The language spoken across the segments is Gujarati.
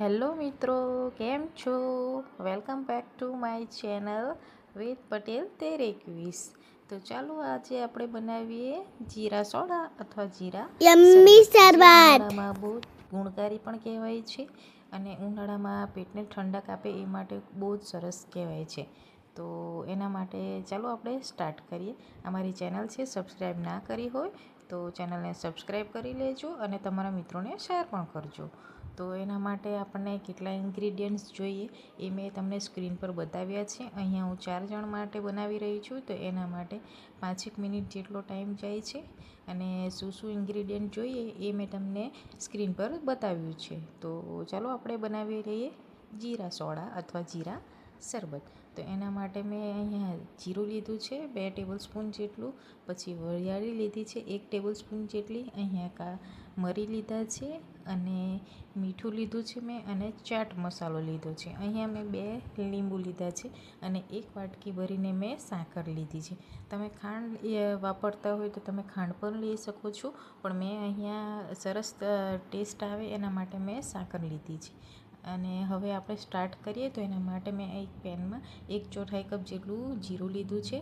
હેલો મિત્રો કેમ છો? Welcome back to my channel Ved Patel તેર એકવીસ તો ચાલો આજે આપણે બનાવીએ જીરા સોડા અથવા જીરા યમ્મી શરબત. જે શરબત. ઉનાળામાં બહુ ગુણકારી પણ કહેવાય છે અને ઉનાળામાં પેટને ઠંડક આપે એ માટે બહુ જ સરસ કહેવાય છે. તો એના માટે ચાલો આપણે સ્ટાર્ટ કરીએ. અમારી ચેનલ છે સબસ્ક્રાઈબ ના કરી હોય તો ચેનલને સબસ્ક્રાઈબ કરી લેજો અને તમારા મિત્રોને શેર પણ કરજો. તો એના માટે આપણને કેટલા ઇન્ગ્રીડિયન્ટ્સ જોઈએ એ મેં તમને સ્ક્રીન પર બતાવ્યા છે. અહીંયા હું ચાર જણ માટે બનાવી રહી છું, તો એના માટે પાંચેક મિનિટ જેટલો ટાઈમ જાય છે અને શું શું ઇન્ગ્રીડિયન્ટ જોઈએ એ મેં તમને સ્ક્રીન પર બતાવ્યું છે. તો ચાલો આપણે બનાવી લઈએ જીરા સોડા અથવા જીરા શરબત. તો એના માટે મેં અહીંયા જીરું લીધું છે, બે ટેબલ સ્પૂન જેટલું, પછી વરિયાળી લીધી છે, એક ટેબલ સ્પૂન જેટલી, અહીંયા કા મરી લીધા છે અને મીઠું લીધું છે મેં અને ચાટ મસાલો લીધો છે. અહીંયા મેં બે લીંબુ લીધા છે અને એક વાટકી ભરીને મેં સાકર લીધી છે. તમે ખાંડ વાપરતા હોય તો તમે ખાંડ પણ લઈ શકો છો, પણ મેં અહીંયા સરસ ટેસ્ટ આવે એના માટે મેં સાકર લીધી છે. અને હવે આપણે સ્ટાર્ટ કરીએ તો એના માટે મેં એક પેનમાં એક ચોથાઈ કપ જેટલું જીરું લીધું છે.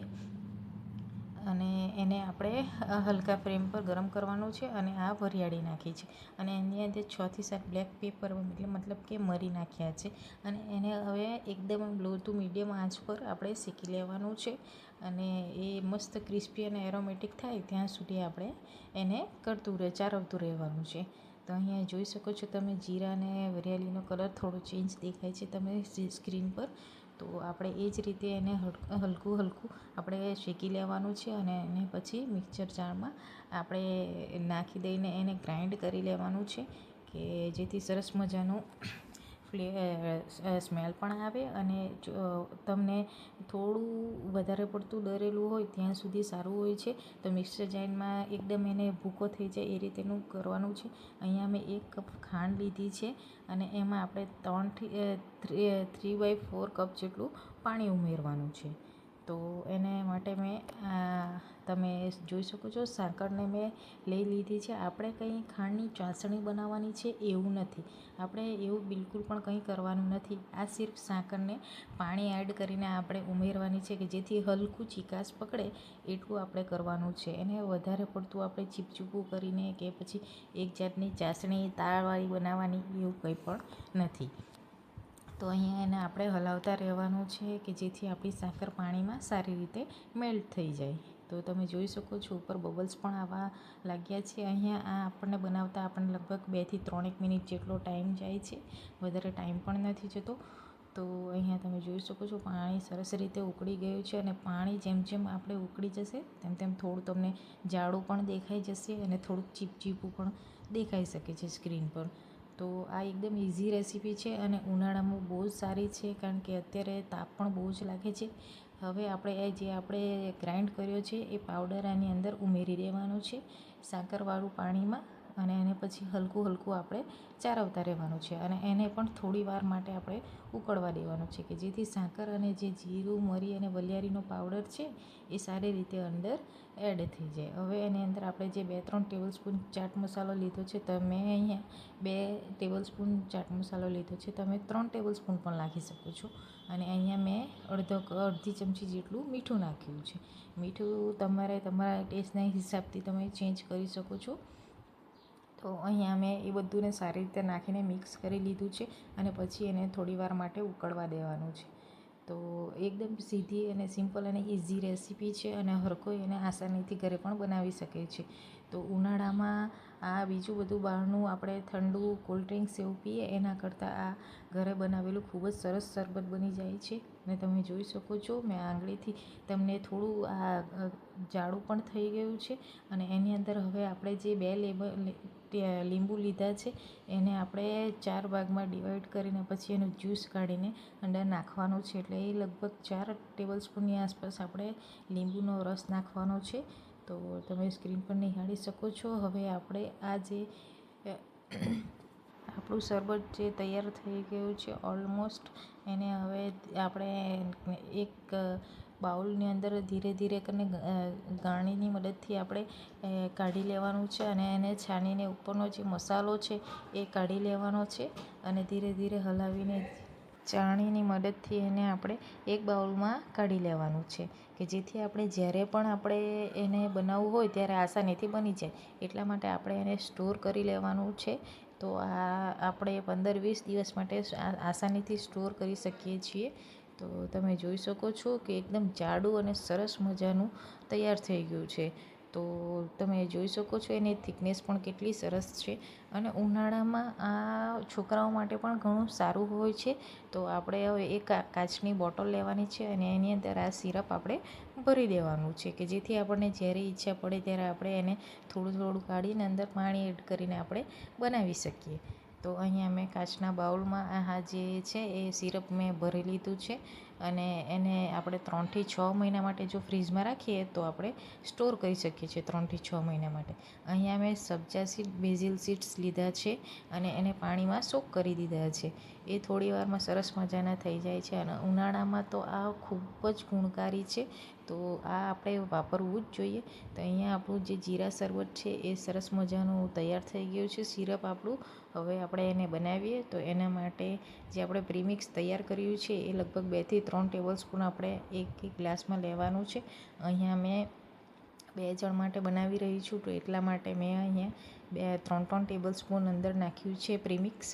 અને એને આપણે હલકા ફ્લેમ પર ગરમ કરવાનું છે અને આ વરિયાળી નાખી છે. અને એની અંદર છથી સાત બ્લેક પેપર એટલે મતલબ કે મરી નાખ્યા છે. અને એને હવે એકદમ લો ટુ મીડિયમ આંચ પર આપણે શેકી લેવાનું છે. અને એ મસ્ત ક્રિસ્પી અને એરોમેટિક થાય ત્યાં સુધી આપણે એને કરતું રહે, ચારવતું રહેવાનું છે. તો અહીંયા જોઈ શકો છો તમે, જીરા અને વરિયાળીનો કલર થોડો ચેન્જ દેખાય છે. તમે સ્ક્રીન પર તો આપણે એ જ રીતે એને હલકું હલકું આપણે શેકી લેવાનું છે અને એને પછી મિક્સર જારમાં આપણે નાખી દઈને એને ગ્રાઇન્ડ કરી લેવાનું છે કે જેથી સરસ મજાનું ફ્લે સ્મેલ પણ આવે અને તમને થોડું વધારે પડતું ડરેલું હોય ત્યાં સુધી સારું હોય છે. તો મિક્સર જારમાં એકદમ એને ભૂકો થઈ જાય એ રીતેનું કરવાનું છે. અહીંયા મેં એક કપ ખાંડ લીધી છે અને એમાં આપણે ત્રણથી થ્રી બાય ફોર કપ જેટલું પાણી ઉમેરવાનું છે. તો એને માટે મેં તમે જોઈ શકો છો, સાકરને મેં લઈ લીધી છે. આપણે કંઈ ખાંડની ચાસણી બનાવવાની છે એવું નથી. આપણે એવું બિલકુલ પણ કંઈ કરવાનું નથી. આ સિર્ફ સાકરને પાણી એડ કરીને આપણે ઉમેરવાની છે કે જેથી હલકું ચીકાશ પકડે એટલું આપણે કરવાનું છે. એને વધારે પડતું આપણે ચીપચીપું કરીને કે પછી એક જાતની ચાસણી, તાળવાળી બનાવવાની એવું કંઈ પણ નથી. તો અહીંયા એને આપણે હલાવતા રહેવાનું છે કે જેથી આપણી સાકર પાણીમાં સારી રીતે મેલ્ટ થઈ જાય. તો તમે જોઈ શકો છો ઉપર બબલ્સ પણ આવવા લાગ્યા છે. અહીંયા આ આપણને બનાવતા આપણને લગભગ બેથી ત્રણેક મિનિટ જેટલો ટાઈમ જાય છે. વધારે ટાઈમ પણ નથી જતો. તો અહીંયા તમે જોઈ શકો છો પાણી સરસ રીતે ઉકળી ગયું છે અને પાણી જેમ જેમ આપણે ઉકળી જશે તેમ તેમ થોડું તમને જાડું પણ દેખાઈ જશે અને થોડુંક ચીપચીપું પણ દેખાઈ શકે છે સ્ક્રીન પર. તો આ એકદમ ઇઝી રેસીપી છે અને ઉનાળામાં બહુ જ સારી છે કારણ કે અત્યારે તાપ પણ બહુ જ લાગે છે. હવે આપણે જે આપણે ગ્રાઇન્ડ કર્યો છે એ પાવડર આની અંદર ઉમેરી દેવાનો છે. સાકરવાળું પાણીમાં અને એને પછી હલકું હલકું આપણે ચારવતા રહેવાનું છે. અને એને પણ થોડી વાર માટે આપણે ઉકળવા દેવાનું છે કે જેથી સાકર અને જે જીરું, મરી અને વલિયારીનો પાવડર છે એ સારી રીતે અંદર એડ થઈ જાય. હવે એની અંદર આપણે જે બે ત્રણ ટેબલ સ્પૂન ચાટ મસાલો લીધો છે, તમે અહીંયા બે ટેબલ સ્પૂન ચાટ મસાલો લીધો છે, તમે ત્રણ ટેબલ સ્પૂન પણ નાખી શકો છો. અને અહીંયા મેં અડધો અડધી ચમચી જેટલું મીઠું નાખ્યું છે. મીઠું તમારે તમારા ટેસ્ટના હિસાબથી તમે ચેન્જ કરી શકો છો. તો અહીંયા મેં એ બધુંને સારી રીતે નાખીને મિક્સ કરી લીધું છે અને પછી એને થોડી વાર માટે ઉકળવા દેવાનું છે. તો એકદમ સીધી અને સિમ્પલ અને ઇઝી રેસીપી છે અને હર કોઈ એને આસાનીથી ઘરે પણ બનાવી શકે છે. તો ઉનાળામાં આ બીજું બધું બહારનું આપણે ઠંડુ કોલ્ડ ડ્રિંક્સ એવું પીએ, એના કરતાં આ ઘરે બનાવેલું ખૂબ જ સરસ શરબત બની જાય છે. અને તમે જોઈ શકો છો, મેં આંગળીથી તમને થોડું આ જાડું પણ થઈ ગયું છે. અને એની અંદર હવે આપણે જે બે લેબલ લીંબુ લીધા છે, એને આપણે ચાર ભાગમાં ડિવાઈડ કરીને પછી એનું જ્યુસ કાઢીને અંદર નાખવાનું છે. એટલે એ લગભગ ચાર ટેબલ સ્પૂનની આસપાસ આપણે લીંબુનો રસ નાખવાનો છે. તો તમે સ્ક્રીન પર નિહાળી શકો છો. હવે આપણે આ જે આપણું શરબત જે તૈયાર થઈ ગયું છે ઓલમોસ્ટ, એને હવે આપણે એક બાઉલની અંદર ધીરે ધીરે કરીને ગાણીની મદદથી આપણે કાઢી લેવાનું છે અને એને છાનીને ઉપરનો જે મસાલો છે એ કાઢી લેવાનો છે અને ધીરે ધીરે હલાવીને ચાળણીની મદદથી એને આપણે એક બાઉલમાં કાઢી લેવાનું છે કે જેથી આપણે જ્યારે પણ આપણે એને બનાવવું હોય ત્યારે આસાનીથી બની જાય. એટલા માટે આપણે એને સ્ટોર કરી લેવાનું છે. તો આ આપણે પંદર વીસ દિવસ માટે આસાનીથી સ્ટોર કરી શકીએ છીએ. તો તમે જોઈ શકો છો કે એકદમ જાડું અને સરસ મજાનું તૈયાર થઈ ગયું છે. તો તમે જોઈ શકો છો એની થિકનેસ પણ કેટલી સરસ છે અને ઉનાળામાં આ છોકરાઓ માટે પણ ઘણું સારું હોય છે. તો આપણે હવે એક કાચની બોટલ લેવાની છે અને એની અંદર આ સિરપ આપણે ભરી દેવાનું છે કે જેથી આપણને જ્યારે ઈચ્છા પડે ત્યારે આપણે એને થોડું થોડું કાઢીને અંદર પાણી એડ કરીને આપણે બનાવી શકીએ. તો અહીંયા મેં કાચના બાઉલમાં આ જે છે એ સિરપ મેં ભરી લીધું છે અને એને આપણે ત્રણથી છ મહિના માટે જો ફ્રીજમાં રાખીએ તો આપણે સ્ટોર કરી શકીએ છીએ ત્રણથી છ મહિના માટે. અહીંયા મેં સબ્જા સીડ બેઝિલ સીડ્સ લીધા છે અને એને પાણીમાં સોક કરી દીધા છે. એ થોડી વારમાં સરસ મજાના થઈ જાય છે અને ઉનાળામાં તો આ ખૂબ જ ગુણકારી છે તો આ આપણે વાપરવું જ જોઈએ. તો અહીંયા આપણું જે જીરા શરબત છે એ સરસ મજાનું તૈયાર થઈ ગયું છે. સિરપ આપણું હવે આપણે એને બનાવીએ. તો એના માટે જે આપણે પ્રીમિક્સ તૈયાર કર્યું છે એ લગભગ બેથી ત્રણ ટેબલ સ્પૂન આપણે એક એક ગ્લાસમાં લેવાનું છે. અહીંયા મેં બે જણ માટે બનાવી રહી છું. તો એટલા માટે મેં અહીંયા બે ત્રણ ત્રણ ટેબલ સ્પૂન અંદર નાખ્યું છે પ્રીમિક્સ.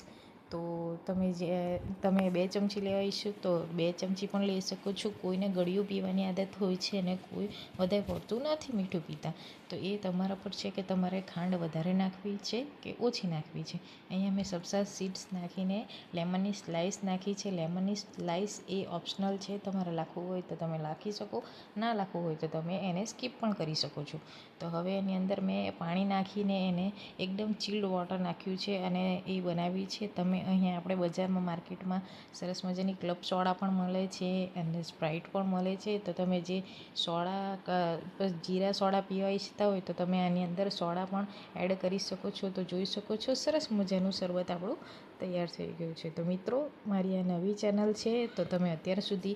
તો તમે જે, તમે બે ચમચી લેવા ઈચ્છો તો બે ચમચી પણ લઈ શકો છો. કોઈને ગળ્યું પીવાની આદત હોય છે અને કોઈ વધારે પડતું નથી મીઠું પીતા. તો એ તમારા પર છે કે તમારે ખાંડ વધારે નાખવી છે કે ઓછી નાખવી છે? અહીંયા મેં સબસા સીડ્સ નાખીને લેમનની સ્લાઈસ નાખી છે. લેમનની સ્લાઈસ એ ઓપ્શનલ છે. તમારે નાખવું હોય તો તમે નાખી શકો. ના નાખવું હોય તો તમે એને સ્કીપ પણ કરી શકો છો. તો હવે એની અંદર મેં પાણી નાખીને એને એકદમ ચીલ્ડ વોટર નાખ્યું છે અને એ બનાવી છે. તમે અહીંયા આપણે બજારમાં માર્કેટમાં સરસ મજાની ક્લબ સોડા પણ મળે છે અને સ્પ્રાઇટ પણ મળે છે. તો તમે જે સોડા જીરા સોડા પીવા ઈચ્છતા હોય તો તમે આની અંદર સોડા પણ એડ કરી શકો છો. તો જોઈ શકો છો સરસ મજાનું શરબત આપણું તૈયાર થઈ ગયું છે. તો મિત્રો, મારી આ નવી ચેનલ છે, તો તમે અત્યાર સુધી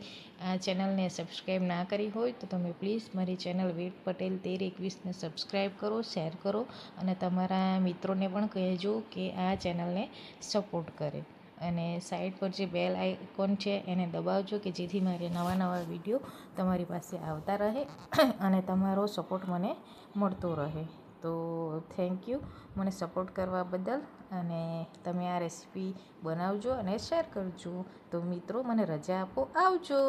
આ ચેનલને સબસ્ક્રાઈબ ના કરી હોય, તો તમે પ્લીઝ મારી ચેનલ વેટ પટેલ તેર એકવીસને સબસ્ક્રાઈબ કરો, શેર કરો અને તમારા મિત્રોને પણ કહેજો કે આ ચેનલને સપોર્ટ કરે. અને સાઈડ પર જે બેલ આઇકોન છે, એને દબાવજો કે જેથી મારે નવા નવા વીડિયો તમારી પાસે આવતા રહે અને તમારો સપોર્ટ મને મળતો રહે. તો થેન્ક યુ મને સપોર્ટ કરવા બદલ અને તમે આ રેસીપી બનાવજો અને શેર કરજો. તો મિત્રો મને રજા આપો. આવજો!